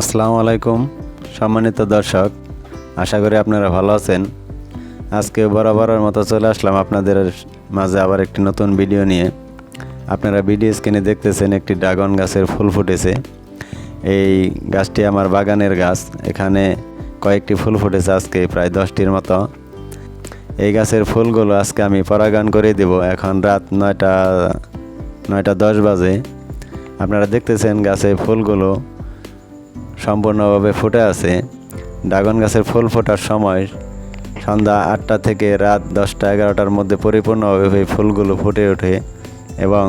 আসসালামু আলাইকুম, সম্মানিত দর্শক, আশা করি আপনারা ভালো আছেন। আজকে বরাবরের মতো চলে আসলাম আপনাদের মাঝে আবার একটি নতুন ভিডিও নিয়ে। আপনারা ভিডিও স্ক্রিনে দেখতেছেন একটি ড্রাগন গাছের ফুল ফুটেছে। এই গাছটি আমার বাগানের গাছ, এখানে কয়েকটি ফুল ফুটেছে আজকে, প্রায় দশটির মতো। এই গাছের ফুলগুলো আজকে আমি পরাগান করে দেব, এখন রাত নয়টা নয়টা দশ বাজে। আপনারা দেখতেছেন গাছে ফুলগুলো সম্পূর্ণভাবে ফুটে আছে। ড্রাগন গাছের ফুল ফোটার সময় সন্ধ্যা আটটা থেকে রাত দশটা এগারোটার মধ্যে পরিপূর্ণভাবে ফুলগুলো ফুটে ওঠে এবং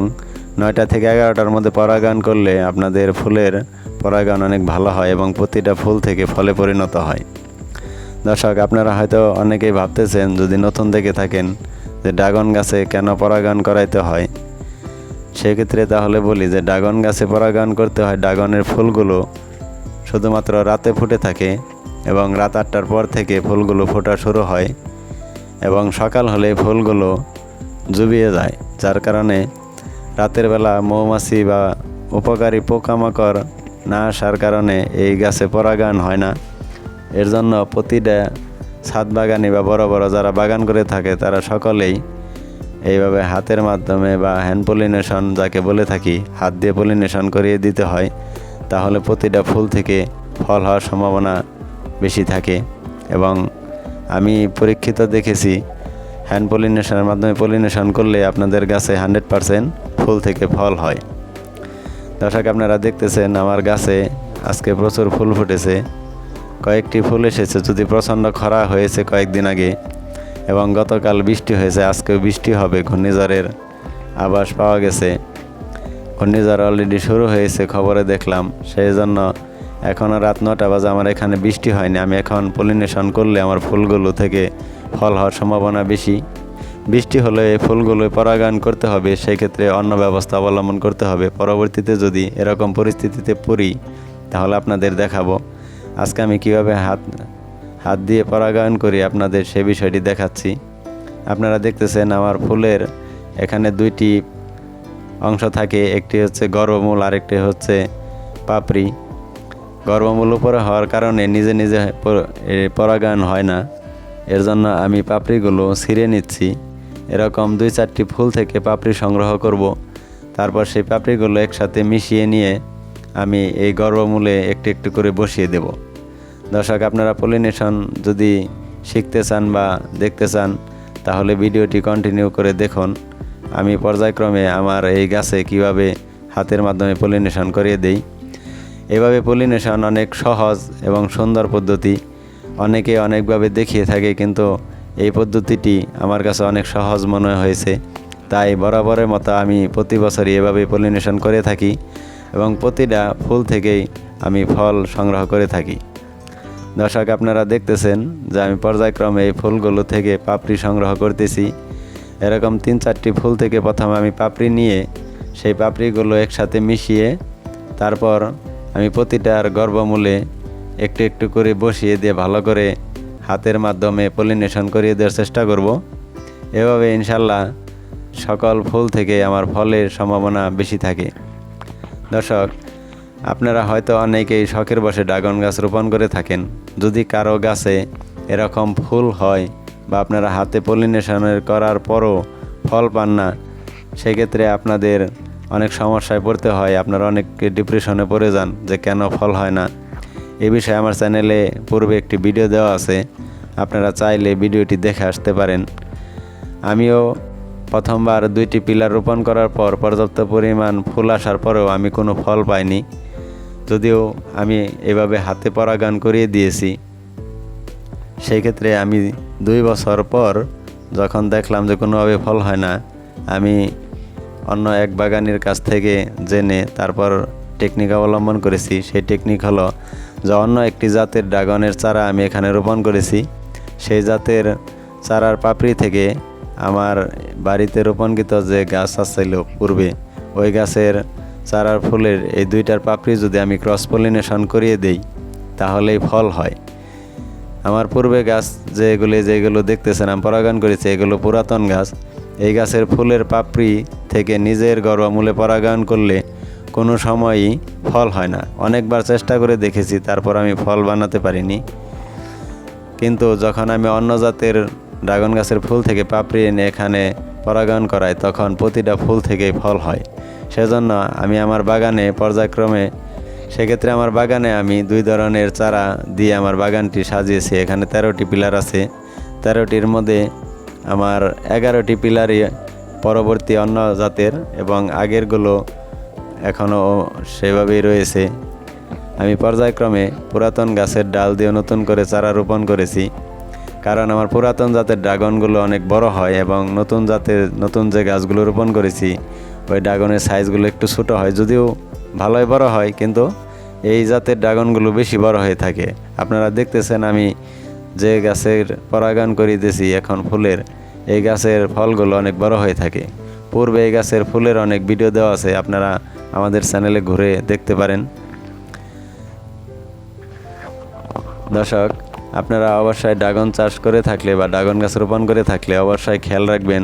নয়টা থেকে এগারোটার মধ্যে পরাগায়ন করলে আপনাদের ফুলের পরাগায়ন অনেক ভালো হয় এবং প্রতিটা ফুল থেকে ফলে পরিণত হয়। দর্শক, আপনারা হয়তো অনেকেই ভাবতেছেন, যদি নতুন দেখে থাকেন যে ড্রাগন গাছে কেন পরাগায়ন করাইতে হয়, সেক্ষেত্রে তাহলে বলি যে ড্রাগন গাছে পরাগায়ন করতে হয় ড্রাগনের ফুলগুলো শুধুমাত্র রাতে ফুটে থাকে এবং রাত আটটার পর থেকে ফুলগুলো ফোটা শুরু হয় এবং সকাল হলে ফুলগুলো জুবিয়ে যায়, যার কারণে রাতের বেলা মৌমাছি বা উপকারী পোকামাকড় না আসার কারণে এই গাছে পরাগান হয় না। এর জন্য প্রতিটা ছাদ বাগানি বা বড় বড় যারা বাগান করে থাকে, তারা সকলেই এইভাবে হাতের মাধ্যমে বা হ্যান্ড পলিনেশন যাকে বলে থাকি, হাত দিয়ে পলিনেশন করিয়ে দিতে হয়। তাহলে প্রতিটা ফুল থেকে ফল হওয়ার সম্ভাবনা বেশি থাকে। এবং আমি পরীক্ষিত দেখেছি হ্যান্ড পলিনেশনের মাধ্যমে পলিনেশন করলে আপনাদের গাছে হান্ড্রেড পারসেন্ট ফুল থেকে ফল হয়। দর্শক, আপনারা দেখতেছেন আমার গাছে আজকে প্রচুর ফুল ফুটেছে। কয়েকটি ফুল এসেছে, যদি প্রচণ্ড খরা হয়েছে কয়েকদিন আগে, এবং গতকাল বৃষ্টি হয়েছে, আজকেও বৃষ্টি হবে, ঘূর্ণিঝড়ের আভাস পাওয়া গেছে। ঘূর্ণিঝড় অলরেডি শুরু হয়েছে, খবরে দেখলাম। সেই জন্য এখনও রাত নটা বাজে, আমার এখানে বৃষ্টি হয়নি। আমি এখন পলিনেশন করলে আমার ফুলগুলো থেকে ফল হওয়ার সম্ভাবনা বেশি। বৃষ্টি হলে এই ফুলগুলো পরাগায়ন করতে হবে সেই ক্ষেত্রে অন্য ব্যবস্থা অবলম্বন করতে হবে। পরবর্তীতে যদি এরকম পরিস্থিতিতে পড়ি, তাহলে আপনাদের দেখাবো। আজকে আমি কীভাবে হাত হাত দিয়ে পরাগায়ন করি আপনাদের সে বিষয়টি দেখাচ্ছি। আপনারা দেখতেছেন আমার ফুলের এখানে দুইটি অংশ থাকে, একটি হচ্ছে গর্ভমূল, আরেকটি হচ্ছে পাপড়ি। গর্ভমূল উপরে হওয়ার কারণে নিজে নিজে পরাগায়ন হয় না। এর জন্য আমি পাপড়িগুলো ছিঁড়ে নিচ্ছি। এরকম দুই চারটি ফুল থেকে পাপড়ি সংগ্রহ করব। তারপর সেই পাপড়িগুলো একসাথে মিশিয়ে নিয়ে আমি এই গর্ভমূলে একটু একটু করে বসিয়ে দেব। দর্শক, আপনারা পলিনেশন যদি শিখতে চান বা দেখতে চান, তাহলে ভিডিওটি কন্টিনিউ করে দেখুন। আমি পর্যায়ক্রমে আমার এই গাছে কীভাবে হাতের মাধ্যমে পলিনেশন করিয়ে দেই? এভাবে পলিনেশন অনেক সহজ এবং সুন্দর পদ্ধতি। অনেকে অনেকভাবে দেখিয়ে থাকে, কিন্তু এই পদ্ধতিটি আমার কাছে অনেক সহজ মনে হয়েছে। তাই বরাবরের মতো আমি প্রতি বছরই এভাবে পলিনেশন করে থাকি এবং প্রতিটা ফুল থেকেই আমি ফল সংগ্রহ করে থাকি। দর্শক, আপনারা দেখতেছেন যে আমি পর্যায়ক্রমে এই ফুলগুলো থেকে পাপড়ি সংগ্রহ করতেছি। এরকম তিন চারটি ফুল থেকে প্রথমে আমি পাপড়ি নিয়ে সেই পাপড়িগুলো একসাথে মিশিয়ে তারপর আমি প্রতিটার গর্ভমূলে একটু একটু করে বসিয়ে দিয়ে ভালো করে হাতের মাধ্যমে পলিনেশন করিয়ে দেওয়ার চেষ্টা করব। এভাবে ইনশাল্লাহ সকল ফুল থেকে আমার ফলের সম্ভাবনা বেশি থাকে। দর্শক, আপনারা হয়তো অনেকেই শখের বসে ড্রাগন গাছ রোপণ করে থাকেন। যদি কারও গাছে এরকম ফুল হয় বা আপনারা হাতে পলিনেশনের করার পরও ফল পান না, সেক্ষেত্রে আপনাদের অনেক সমস্যায় পড়তে হয়, আপনারা অনেক ডিপ্রেশনে পড়ে যান যে কেন ফল হয় না। এ বিষয়ে আমার চ্যানেলে পূর্বে একটি ভিডিও দেওয়া আছে, আপনারা চাইলে ভিডিওটি দেখে আসতে পারেন। আমিও প্রথমবার দুইটি পিলার রোপণ করার পর পর্যাপ্ত পরিমাণ ফুল আসার পরেও আমি কোনো ফল পাইনি, যদিও আমি এভাবে হাতে পরাগান করিয়ে দিয়েছি। সেই ক্ষেত্রে আমি দুই বছর পর যখন দেখলাম যে কোনোভাবে ফল হয় না, আমি অন্য এক বাগানের কাছ থেকে জেনে তারপর টেকনিক অবলম্বন করেছি। সেই টেকনিক হলো যে অন্য একটি জাতের ড্রাগনের চারা আমি এখানে রোপণ করেছি। সেই জাতের চারার পাপড়ি থেকে আমার বাড়িতে রোপণকৃত যে গাছ আসছিল পূর্বে, ওই গাছের চারার ফুলের এই দুইটার পাপড়ি যদি আমি ক্রস পলিনেশন করিয়ে দেই, তাহলেই ফল হয়। আমার পূর্বে গাছ যেগুলি, যেগুলো দেখতেছেন, আমি পরাগান করেছি, এগুলো পুরাতন গাছ। এই গাছের ফুলের পাপড়ি থেকে নিজের গর্ভমূলে পরাগায়ন করলে কোনো সময়ই ফল হয় না। অনেকবার চেষ্টা করে দেখেছি, তারপর আমি ফল বানাতে পারিনি। কিন্তু যখন আমি অন্য জাতের ড্রাগন গাছের ফুল থেকে পাপড়ি এনে এখানে পরাগায়ন করাই, তখন প্রতিটা ফুল থেকেই ফল হয়। সেজন্য আমি আমার বাগানে পর্যায়ক্রমে সেক্ষেত্রে আমার বাগানে আমি দুই ধরনের চারা দিয়ে আমার বাগানটি সাজিয়েছি। এখানে তেরোটি পিলার আছে। তেরোটির মধ্যে আমার এগারোটি পিলারই পরবর্তী অন্য জাতের এবং আগেরগুলো এখনও সেভাবেই রয়েছে। আমি পর্যায়ক্রমে পুরাতন গাছের ডাল দিয়ে নতুন করে চারা রোপণ করেছি। কারণ আমার পুরাতন জাতের ড্রাগনগুলো অনেক বড় হয় এবং নতুন জাতের নতুন যে গাছগুলো রোপণ করেছি, ওই ড্রাগনের সাইজগুলো একটু ছোটো হয়, যদিও ভালোই বড় হয়, কিন্তু এই জাতের ড্রাগনগুলো বেশি বড় হয়ে থাকে। আপনারা দেখতেছেন আমি যে গাছের পরাগায়ন করিতেছি এখন ফুলের, এই গাছের ফলগুলো অনেক বড় হয়ে থাকে। পূর্বে এই গাছের ফুলের অনেক ভিডিও দেওয়া আছে, আপনারা আমাদের চ্যানেলে ঘুরে দেখতে পারেন। দর্শক, আপনারা অবশ্যই ড্রাগন চাষ করে থাকলে বা ড্রাগন গাছ রোপণ করে থাকলে অবশ্যই খেয়াল রাখবেন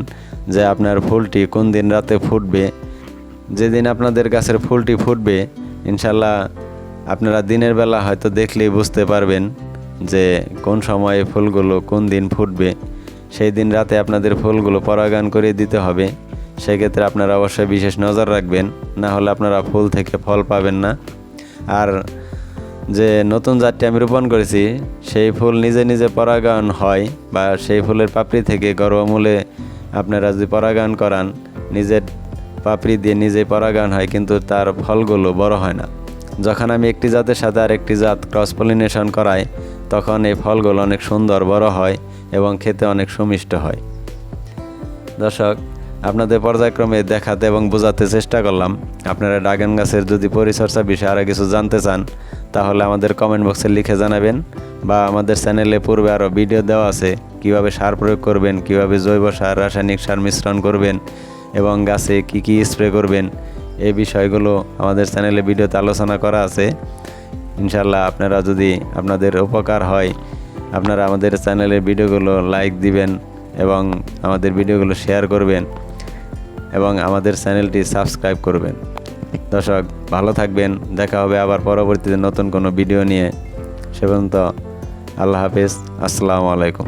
যে আপনার ফুলটি কোন দিন রাতে ফুটবে। যেদিন আপনাদের গাছের ফুলটি ফুটবে, ইনশাল্লাহ আপনারা দিনের বেলা হয়তো দেখলেই বুঝতে পারবেন যে কোন সময়ে ফুলগুলো কোন দিন ফুটবে। সেই দিন রাতে আপনাদের ফুলগুলো পরাগায়ন করে দিতে হবে। সেক্ষেত্রে আপনারা অবশ্যই বিশেষ নজর রাখবেন, না হলে আপনারা ফুল থেকে ফল পাবেন না। আর যে নতুন জাতটি আমি রোপণ করেছি, সেই ফুল নিজে নিজে পরাগায়ন হয় বা সেই ফুলের পাপড়ি থেকে গর্ভমূলে আপনারা যদি পরাগায়ন করান, নিজের পাপড়ি দিয়ে নিজেই পরাগায়ন হয়, কিন্তু তার ফলগুলো বড় হয় না। যখন আমি একটি জাতের সাথে আর একটি জাত ক্রস পলিনেশন করাই, তখন এই ফলগুলো অনেক সুন্দর, বড় হয় এবং খেতে অনেক সুমিষ্ট হয়। দর্শক, আপনাদের পর্যায়ক্রমে দেখাতে এবং বোঝাতে চেষ্টা করলাম। আপনারা ড্রাগন গাছের যদি পরিচর্যা বিষয়ে আরও কিছু জানতে চান, তাহলে আমাদের কমেন্ট বক্সে লিখে জানাবেন বা আমাদের চ্যানেলে পূর্বে আরও ভিডিও দেওয়া আছে, কীভাবে সার প্রয়োগ করবেন, কীভাবে জৈব সার, রাসায়নিক সার মিশ্রণ করবেন এবং গাছে কি কি স্প্রে করবেন এই বিষয়গুলো আমাদের চ্যানেলে ভিডিওতে আলোচনা করা আছে। ইনশাল্লাহ আপনারা যদি আপনাদের উপকার হয়, আপনারা আমাদের চ্যানেলের ভিডিওগুলো লাইক দিবেন এবং আমাদের ভিডিওগুলো শেয়ার করবেন এবং আমাদের চ্যানেলটি সাবস্ক্রাইব করবেন। দর্শক, ভালো থাকবেন। দেখা হবে আবার পরবর্তীতে নতুন কোনো ভিডিও নিয়ে। সে পর্যন্ত আল্লাহ হাফেজ। আসসালামু আলাইকুম।